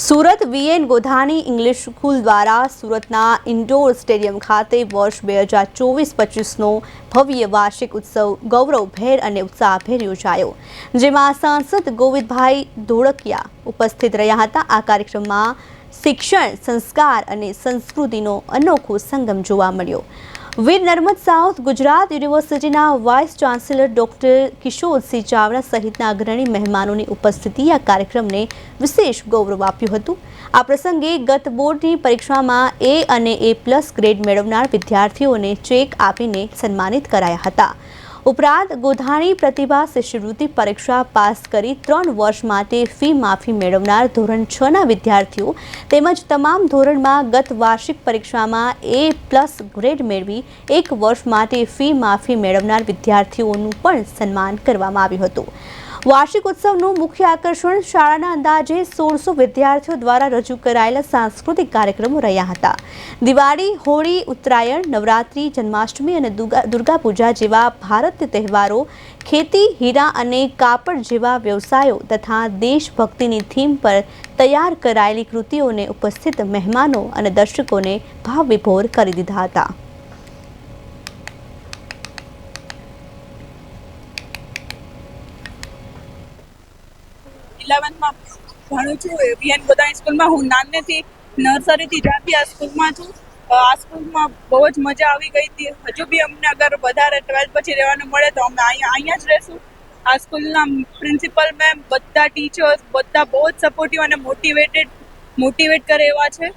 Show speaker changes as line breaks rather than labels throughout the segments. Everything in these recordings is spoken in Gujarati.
Surat VN Godhani English school દ્વારા સુરતના ઇન્ડોર સ્ટેડિયમ ખાતે વર્ષ બે હજાર ચોવીસ પચીસનો ભવ્ય વાર્ષિક ઉત્સવ ગૌરવભેર અને ઉત્સાહભેર યોજાયો, જેમાં સાંસદ ગોવિંદભાઈ ધોળકિયા ઉપસ્થિત રહ્યા હતા. આ કાર્યક્રમમાં શિક્ષણ, સંસ્કાર અને સંસ્કૃતિનો અનોખો સંગમ જોવા મળ્યો. વીર નર્મદ સાઉથ ગુજરાત યુનિવર્સિટીના vice chancellor doctor Kishorsinh Chavda સહિતના અગ્રણી મહેમાનોની ઉપસ્થિતિ આ કાર્યક્રમને વિશેષ ગૌરવ આપ્યું હતું. આ પ્રસંગે ગત બોર્ડની પરીક્ષામાં એ અને એ પ્લસ ગ્રેડ મેળવનાર વિદ્યાર્થીઓને ચેક આપીને સન્માનિત કરાયા હતા. ઉપરાંત ગોધાણી પ્રતિભા શિષ્યવૃત્તિ પરીક્ષા પાસ કરી ત્રણ વર્ષ માટે ફી માફી મેળવનાર ધોરણ છ ના વિદ્યાર્થીઓ તેમજ તમામ ધોરણમાં ગત વાર્ષિક પરીક્ષામાં એ પ્લસ ગ્રેડ મેળવી એક વર્ષ માટે ફી માફી મેળવનાર વિદ્યાર્થીઓનું પણ સન્માન કરવામાં આવ્યું હતું. વાર્ષિક ઉત્સવનું મુખ્ય આકર્ષણ શાળાના અંદાજે સોળસો વિદ્યાર્થીઓ દ્વારા રજૂ કરાયેલા સાંસ્કૃતિક કાર્યક્રમો રહ્યા હતા. દિવાળી, હોળી, ઉત્તરાયણ, નવરાત્રિ, જન્માષ્ટમી અને દુર્ગા દુર્ગા પૂજા જેવા ભારતીય તહેવારો, ખેતી, હીરા અને કાપડ જેવા વ્યવસાયો તથા દેશભક્તિની થીમ પર તૈયાર કરાયેલી કૃતિઓને ઉપસ્થિત મહેમાનો અને દર્શકોને ભાવવિભોર કરી દીધા હતા.
ઇલેવન્થમાં ભણું છું વીએન ગોદાણી સ્કૂલમાં હું નાનેથી નર્સરીથી જાતી આ સ્કૂલમાં છું. આ સ્કૂલમાં બહુ જ મજા આવી ગઈ હતી. હજુ બી અમને અગર વધારે ટ્વેલ્થ પછી રહેવાનું મળે તો અમે અહીંયા અહીંયા જ રહેશું. આ સ્કૂલના પ્રિન્સિપલ મેમ બધા ટીચર્સ બધા બહુ જ સપોર્ટિવ અને મોટિવેટેડ મોટિવેટ કરે એવા છે.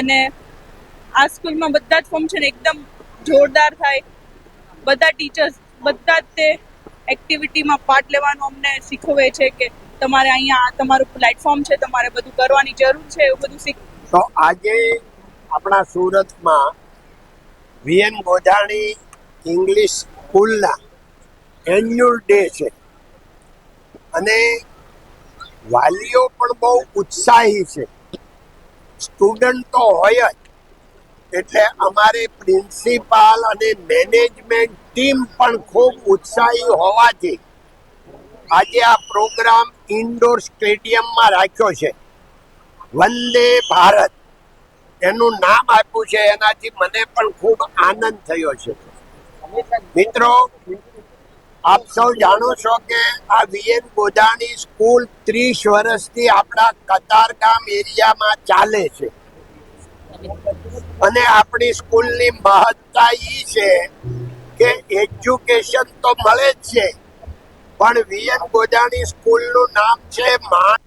અને આ સ્કૂલમાં બધા જ ફંક્શન એકદમ જોરદાર થાય. બધા ટીચર્સ બધા જ તે એક્ટિવિટીમાં પાર્ટ લેવાનું અમને શીખવે છે કે તમારે અહીંયા તમારું પ્લેટફોર્મ છે, તમારે બધું કરવાની જરૂર છે, એવું બધું શીખ
તો આજે આપણા સુરતમાં વીએન ગોધાણી ઇંગ્લિશ સ્કૂલના એન્યુઅલ ડે છે. અને વાલીઓ પણ બહુ ઉત્સાહી છે. સ્ટુડન્ટ તો હોય જ. એટલે અમારે પ્રિન્સિપાલ અને મેનેજમેન્ટ ટીમ પણ ખૂબ ઉત્સાહી હોવાથી આજે આ પ્રોગ્રામ ઇન્ડોર સ્ટેડિયમમાં રાખ્યો છે. વંદે ભારત. એનું નામ આપ્યું છે, એનાથી મને પણ ખૂબ આનંદ થયો છે. મિત્રો, આપ સૌ જાણો છો કે આ વીએન ગોધાણી સ્કૂલ ત્રીસ વર્ષથી આપણા કતારગામ એરિયામાં ચાલે છે. અને આપણી સ્કૂલની મહત્તા એ છે કે એજ્યુકેશન તો મળે જ છે. પણ વીએન ગોધાણી સ્કૂલનું નામ છે મહાન